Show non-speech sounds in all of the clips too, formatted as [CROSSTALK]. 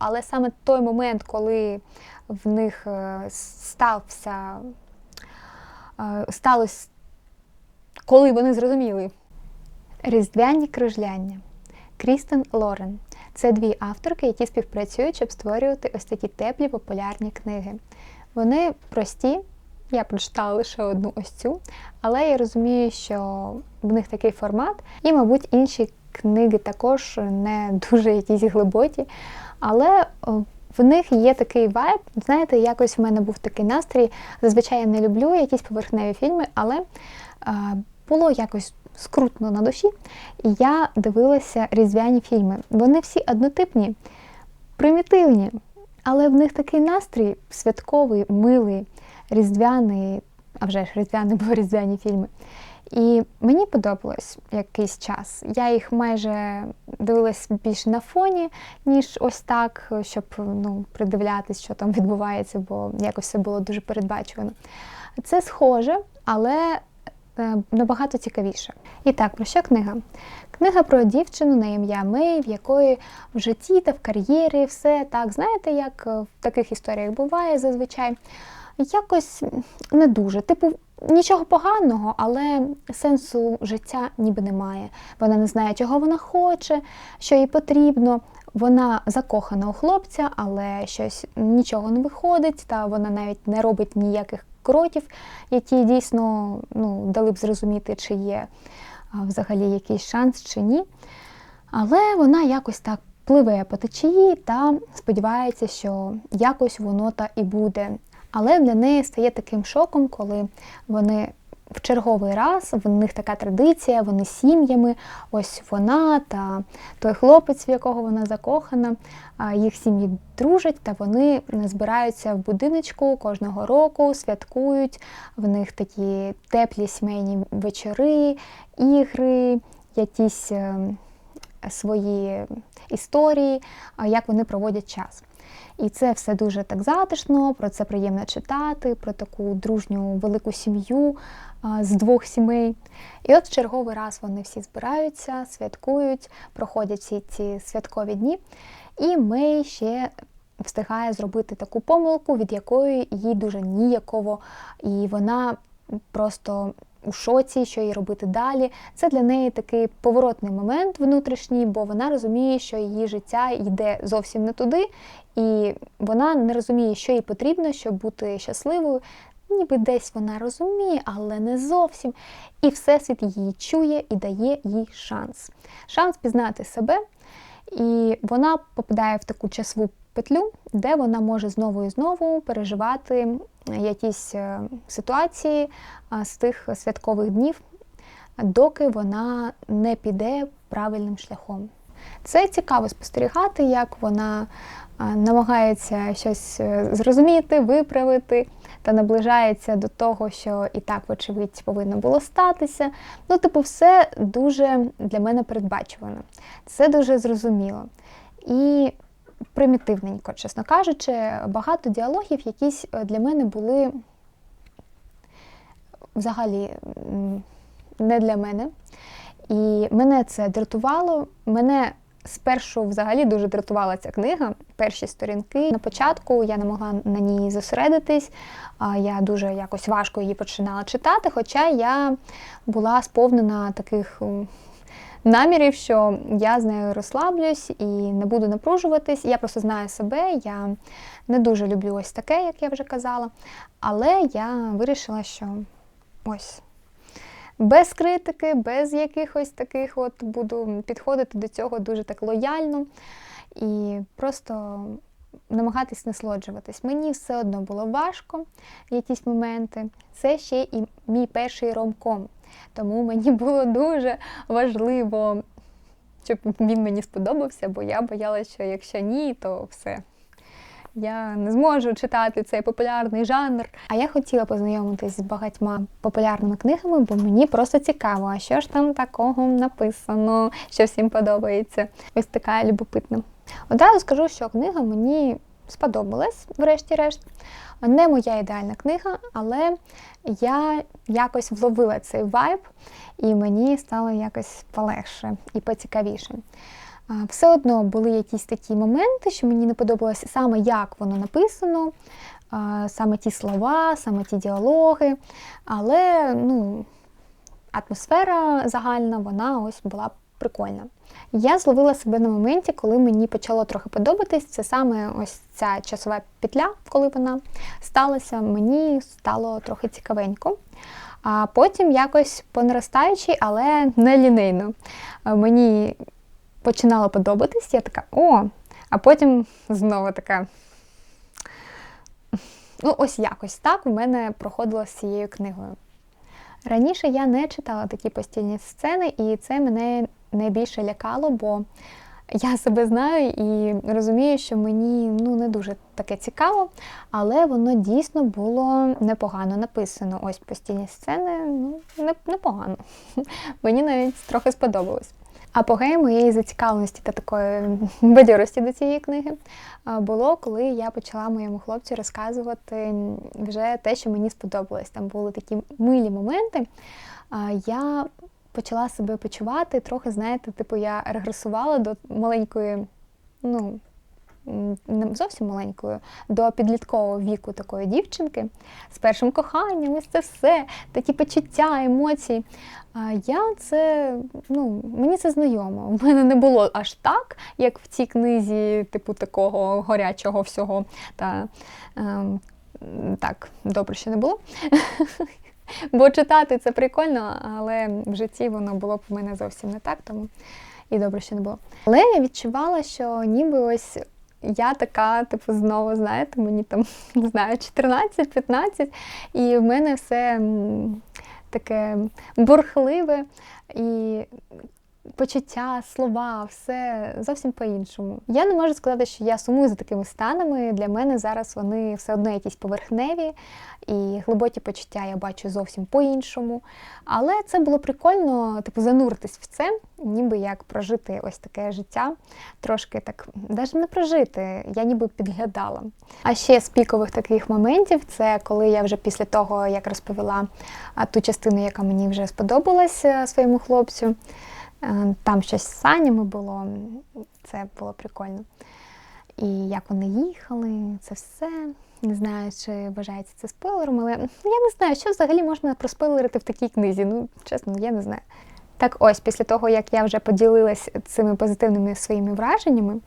Але саме той момент, коли в них е, стався, е, сталося, коли вони зрозуміли Різдвяні кружляння. Крістен Лорен. Це дві авторки, які співпрацюють, щоб створювати ось такі теплі популярні книги. Вони прості, я прочитала лише одну ось цю, але я розумію, що в них такий формат, і, мабуть, інші книги також не [LAUGHS] дуже якісь глибокі. Але в них є такий вайб. Знаєте, якось в мене був такий настрій. Зазвичай я не люблю якісь поверхневі фільми, але е, було якось скрутно на душі. І я дивилася різдвяні фільми. Вони всі однотипні, примітивні, але в них такий настрій святковий, милий, різдвяний, а вже ж різдвяний, бо різдвяні фільми. І мені подобалось якийсь час. Я їх майже дивилась більше на фоні, ніж ось так, щоб ну, придивлятись, що там відбувається, бо якось все було дуже передбачувано. Це схоже, але е, набагато цікавіше. І так, про що книга? Книга про дівчину на ім'я Мей, в якої в житті та в кар'єрі все так, знаєте, як в таких історіях буває зазвичай. Якось не дуже. Типу, нічого поганого, але сенсу життя ніби немає. Вона не знає, чого вона хоче, що їй потрібно. Вона закохана у хлопця, але щось нічого не виходить, та вона навіть не робить ніяких кроків, які дійсно ну, дали б зрозуміти, чи є взагалі якийсь шанс чи ні. Але вона якось так пливе по течії та сподівається, що якось воно та і буде. Але для неї стає таким шоком, коли вони в черговий раз, в них така традиція, вони сім'ями, ось вона та той хлопець, в якого вона закохана, їх сім'ї дружать, та вони збираються в будиночку кожного року, святкують, в них такі теплі сімейні вечори, ігри, якісь е, свої історії, як вони проводять час. І це все дуже так затишно, про це приємно читати, про таку дружню велику сім'ю з двох сімей. І от в черговий раз вони всі збираються, святкують, проходять всі ці святкові дні. І Мей ще встигає зробити таку помилку, від якої їй дуже ніяково, і вона просто у шоці, що їй робити далі. Це для неї такий поворотний момент внутрішній, бо вона розуміє, що її життя йде зовсім не туди, і вона не розуміє, що їй потрібно, щоб бути щасливою. Ніби десь вона розуміє, але не зовсім. І Всесвіт її чує і дає їй шанс. Шанс пізнати себе. І вона попадає в таку часову петлю, де вона може знову і знову переживати якісь е, ситуації з тих святкових днів, доки вона не піде правильним шляхом. Це цікаво спостерігати, як вона намагається щось е, зрозуміти, виправити та наближається до того, що і так, вочевидь, повинно було статися. Ну, типу, все дуже для мене передбачувано. Це дуже зрозуміло. І примітивненько, чесно кажучи, багато діалогів якісь е, для мене були взагалі не для мене. І мене це дратувало. Мене спершу взагалі дуже дратувала ця книга, перші сторінки. На початку я не могла на ній зосередитись, я дуже якось важко її починала читати, хоча я була сповнена таких намірів, що я з нею розслаблюсь і не буду напружуватись. Я просто знаю себе, я не дуже люблю ось таке, як я вже казала. Але я вирішила, що ось. Без критики, без якихось таких от буду підходити до цього дуже так лояльно і просто намагатись насолоджуватись. Мені все одно було важко якісь моменти. Це ще і мій перший ромком. Тому мені було дуже важливо, щоб він мені сподобався, бо я боялася, що якщо ні, то все. Я не зможу читати цей популярний жанр. А я хотіла познайомитись з багатьма популярними книгами, бо мені просто цікаво, а що ж там такого написано, що всім подобається. Ось така любопитна. Одразу скажу, що книга мені сподобалась, врешті-решт. Не моя ідеальна книга, але я якось вловила цей вайб, і мені стало якось полегше і поцікавіше. Все одно були якісь такі моменти, що мені не подобалося саме як воно написано, саме ті слова, саме ті діалоги. Але ну, атмосфера загальна, вона ось була прикольна. Я зловила себе на моменті, коли мені почало трохи подобатись. Це саме ось ця часова петля, коли вона сталася, мені стало трохи цікавенько. А потім якось по але не лінейно. Мені починало подобатись, я така, о, а потім знову така. Ну, ось якось так у мене проходило з цією книгою. Раніше я не читала такі постільні сцени, і це мене найбільше лякало, бо я себе знаю і розумію, що мені ну, не дуже таке цікаво, але воно дійсно було непогано написано. Ось постійні сцени, ну, непогано. [LAUGHS] Мені навіть трохи сподобалось. Апогей моєї зацікавленості та такої бадьорості до цієї книги було, коли я почала моєму хлопцю розказувати вже те, що мені сподобалось. Там були такі милі моменти. Я почала себе почувати трохи, знаєте, типу я регресувала до маленької, ну, не зовсім маленької, до підліткового віку такої дівчинки з першим коханням, ось це все, такі почуття, емоції. Я це, ну, мені це знайомо. У мене не було аж так, як в цій книзі, типу такого горячого всього. Та ем, так, добре, що не було. [LAUGHS] Бо читати це прикольно, але в житті воно було б в мене зовсім не так, тому і добре, що не було. Але я відчувала, що ніби ось я така, типу, знову, знаєте, мені там [LAUGHS] не знаю, 14-15, і в мене все таке бурхливе. І почуття, слова, все зовсім по-іншому. Я не можу сказати, що я сумую за такими станами. Для мене зараз вони все одно якісь поверхневі, і глибокі почуття я бачу зовсім по-іншому. Але це було прикольно, типу, зануритись в це, ніби як прожити ось таке життя. Трошки так, навіть не прожити, я ніби підглядала. А ще з пікових таких моментів це коли я вже після того, як розповіла ту частину, яка мені вже сподобалася своєму хлопцю. Е, Там щось з санями було, це було прикольно. І як вони їхали, це все. Не знаю, чи вважається це спойлером, але я не знаю, що взагалі можна проспойлерити в такій книзі. Ну, чесно, я не знаю. Так ось, після того, як я вже поділилась цими позитивними своїми враженнями,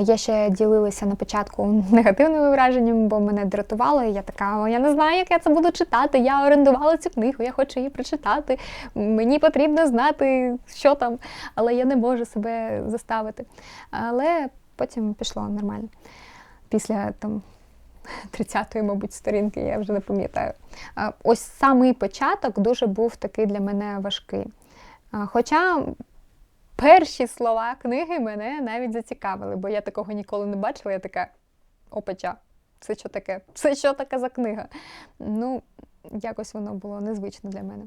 я ще ділилася на початку негативними враженнями, бо мене дратувало, я така, я не знаю, як я це буду читати. Я орендувала цю книгу, я хочу її прочитати. Мені потрібно знати, що там, але я не можу себе заставити. Але потім пішло нормально. Після там 30-ї, мабуть, сторінки, я вже не пам'ятаю. Ось самий початок дуже був такий для мене важкий. Хоча перші слова книги мене навіть зацікавили, бо я такого ніколи не бачила. Я така опача, це що таке? Це що таке за книга? Ну, якось воно було незвично для мене.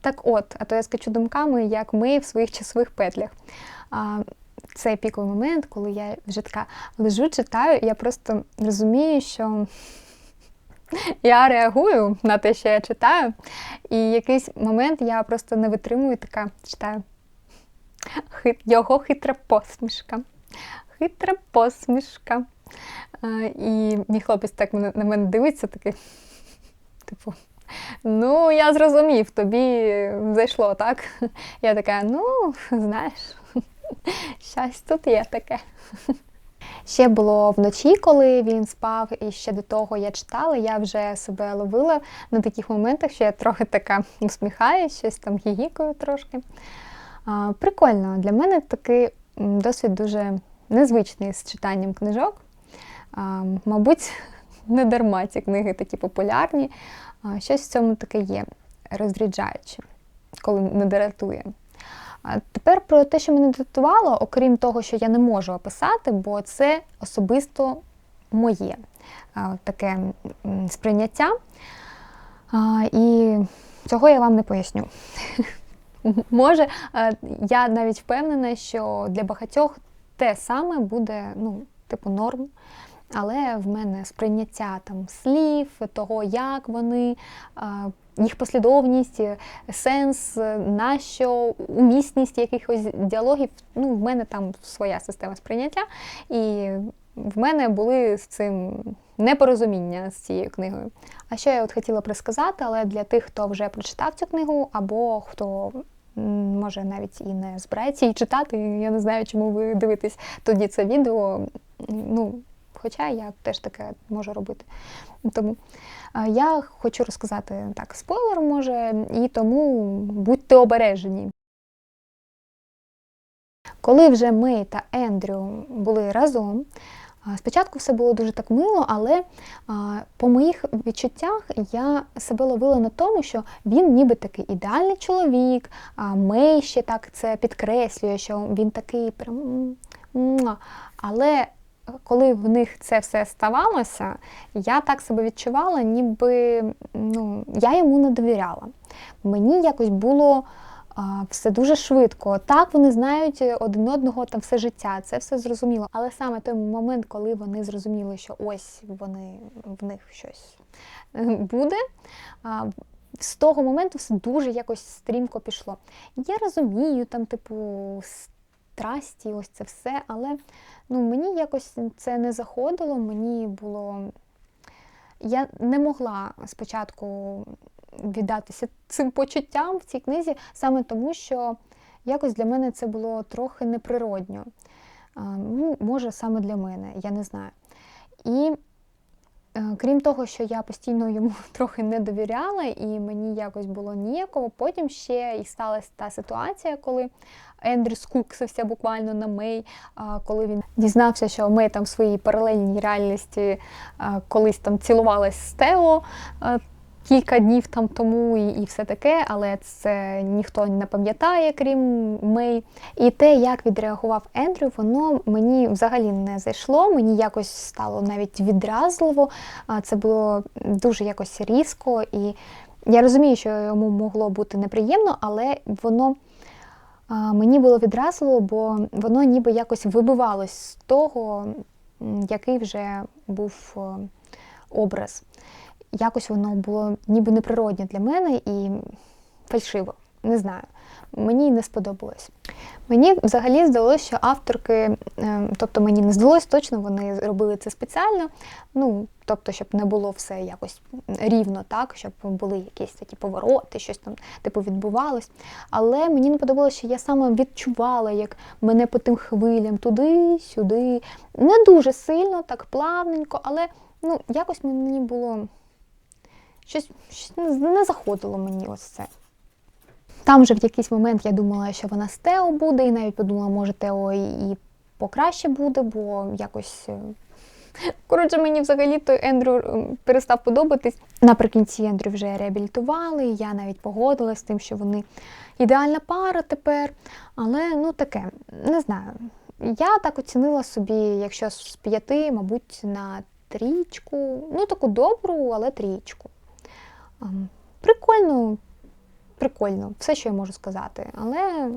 Так от, а то я скачу думками, як ми в своїх часових петлях. А, Цей піковий момент, коли я вже така лежу, читаю, і я просто розумію, що я реагую на те, що я читаю, і якийсь момент я просто не витримую, така читаю. Його хитра посмішка. Хитра посмішка. І мій хлопець так на мене дивиться, такий, [LAUGHS] типу, ну, я зрозумів, тобі зайшло, так? [LAUGHS] Я така, ну, знаєш, [LAUGHS] щось тут є таке. Ще було вночі, коли він спав, і ще до того я читала, я вже себе ловила на таких моментах, що я трохи така усміхаюсь, щось там гігікаю трошки. Прикольно, для мене такий досвід дуже незвичний з читанням книжок. Мабуть, [LAUGHS] не дарма ці книги такі популярні. Щось в цьому таке є, розряджаюче, коли не дратує. Тепер про те, що мене дратувало, окрім того, що я не можу описати, бо це особисто моє таке сприйняття. І цього я вам не поясню. [LAUGHS] Може, е, я навіть впевнена, що для багатьох те саме буде, ну, типу, норм. але в мене сприйняття там слів, того, як вони, е, їх послідовність, е, сенс, нащо, умісність якихось діалогів. Ну, в мене там своя система сприйняття, і в мене були з цим непорозуміння з цією книгою. А що я от хотіла присказати, але для тих, хто вже прочитав цю книгу, або хто може навіть і не збирається її читати, я не знаю, чому ви дивитесь тоді це відео. Ну, Хоча я теж таке можу робити. Тому я хочу розказати так, спойлер може, і тому будьте обережені. Коли вже ми та Ендрю були разом, спочатку все було дуже так мило, але по моїх відчуттях я себе ловила на тому, що він ніби такий ідеальний чоловік, Мей ще так це підкреслює, що він такий прям. Але коли в них це все ставалося, я так себе відчувала, ніби ну, я йому не довіряла. Мені якось було все дуже швидко. Так, вони знають один одного там все життя, це все зрозуміло. Але саме той момент, коли вони зрозуміли, що ось вони в них щось е, буде. з того моменту все дуже якось стрімко пішло. Я розумію, там, типу, страсті, ось це все, але ну, мені якось це не заходило, мені було. Я не могла спочатку віддатися цим почуттям в цій книзі, саме тому, що якось для мене це було трохи неприродньо. Ну, Може, саме для мене, я не знаю. І е, крім того, що я постійно йому [LAUGHS] трохи не довіряла, і мені якось було ніяково, потім ще і сталася та ситуація, коли Ендрю скуксився буквально на Мей, коли він дізнався, що Мей там в своїй паралельній реальності колись там цілувалась з Тео кілька днів там тому і, і все таке, але це ніхто не пам'ятає, крім Мей. І те, як відреагував Ендрю, воно мені взагалі не зайшло. Мені якось стало навіть відразливо. Це було дуже якось різко, і я розумію, що йому могло бути неприємно, але воно. Мені було відразливо, бо воно ніби якось вибивалось з того, який вже був е, образ. Якось воно було ніби неприродне для мене і фальшиво. Не знаю. Мені не сподобалось. Мені взагалі здалося, що авторки, е, тобто мені не здалось точно, вони робили це спеціально. Ну, тобто, щоб не було все якось рівно, так, щоб були якісь такі повороти, щось там типу відбувалось. Але мені не подобалося, що я саме відчувала, як мене по тим хвилям туди-сюди. Не дуже сильно, так плавненько, але ну, якось мені було щось, щось не заходило мені ось це. Там вже в якийсь момент я думала, що вона з Тео буде, і навіть подумала, може Тео і покраще буде, бо якось. е, Коротше, мені взагалі той Ендрю перестав подобатись. Наприкінці Ендрю вже реабілітували, і я навіть погодилась з тим, що вони ідеальна пара тепер. Але ну таке, не знаю. Я так оцінила собі, якщо з п'яти, мабуть, на трічку. Ну, таку добру, але трічку. Прикольно, прикольно, все, що я можу сказати. Але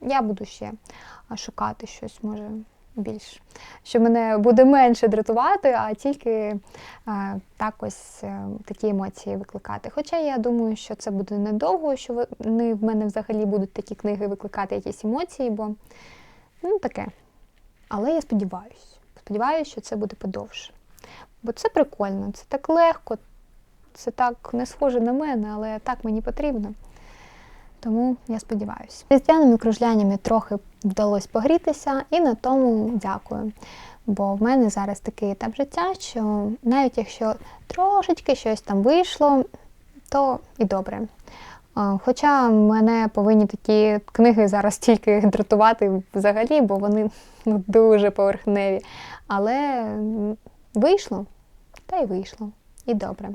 я буду ще шукати щось, може, більш, що мене буде менше дратувати, а тільки так ось е, такі емоції викликати. Хоча я думаю, що це буде недовго, що вони в мене взагалі будуть такі книги викликати якісь емоції, бо ну таке. Але я сподіваюся, сподіваюся, що це буде подовше. Бо це прикольно, це так легко, це так не схоже на мене, але так мені потрібно. Тому я сподіваюся. Різдвяними кружляннями трохи вдалося погрітися, і на тому дякую. Бо в мене зараз такий етап життя, що навіть якщо трошечки щось там вийшло, то і добре. Хоча мене повинні такі книги зараз тільки дратувати взагалі, бо вони ну, дуже поверхневі. Але вийшло, та й вийшло. І добре.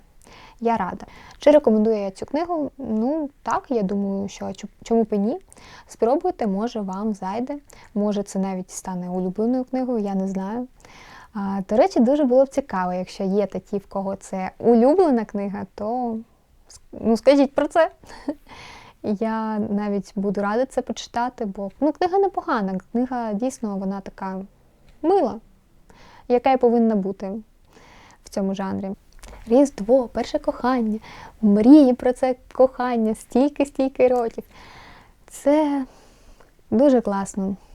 Я рада. Чи рекомендую я цю книгу? Ну так, я думаю, що чому б і ні. Спробуйте, може вам зайде. Може, це навіть стане улюбленою книгою, я не знаю. До речі, дуже було б цікаво, якщо є такі, в кого це улюблена книга, то ну, скажіть про це. [LAUGHS] Я навіть буду рада це почитати, бо ну, книга непогана. Книга дійсно вона така мила. яка і повинна бути в цьому жанрі. Різдво, перше кохання, мрії про це кохання, стільки-стільки років. Це дуже класно.